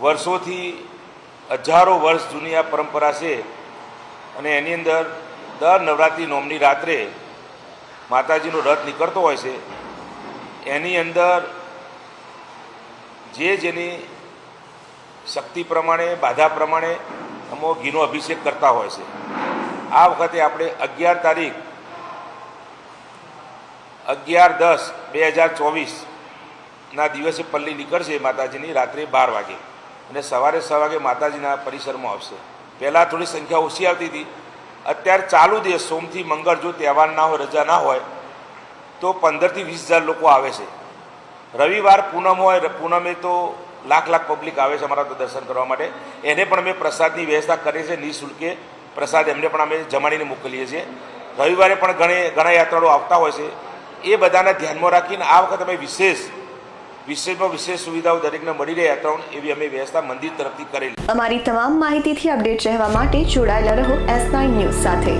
વર્ષોથી હજારો વર્ષ જૂની આ પરંપરા છે અને એની અંદર દર નવરાત્રિ નોમની રાત્રે માતાજીનો રથ નીકળતો હોય છે. એની અંદર જે જેની શક્તિ પ્રમાણે, બાધા પ્રમાણે અમો ઘીનો અભિષેક કરતા હોય છે. આ વખતે આપણે અગિયાર તારીખ, અગિયાર દસ બે હજાર ચોવીસના દિવસે પલ્લી નીકળશે માતાજીની રાત્રે બાર વાગે. અને સવારે છ વાગે માતાજીના પરિસરમાં આવશે. પહેલાં થોડી સંખ્યા ઓછી આવતી હતી. અત્યારે ચાલુ દિવસ સોમથી મંગળ જો તહેવાર ના હોય, રજા ના હોય, તો પંદરથી વીસ હજાર લોકો આવે છે. રવિવાર પૂનમ હોય પૂનમે તો લાખ લાખ પબ્લિક આવે છે અમારા તો દર્શન કરવા માટે. એને પણ અમે પ્રસાદની વ્યવસ્થા કરીએ છીએ, નિઃશુલ્કે પ્રસાદ એમને પણ અમે જમાડીને મોકલીએ છીએ. રવિવારે પણ ઘણી, ઘણા યાત્રાળુઓ આવતા હોય છે. એ બધાને ધ્યાનમાં રાખીને આ વખતે અમે વિશેષ વિશેષમાં વિશેષ સુવિધાઓ દરેકને મળી રહે. યાત્રાઓને એવી અમે વ્યવસ્થા મંદિર તરફથી કરેલી. અમારી તમામ માહિતીથી અપડેટ રહેવા માટે જોડાયેલા રહો એસ નાઇન ન્યૂઝ સાથે.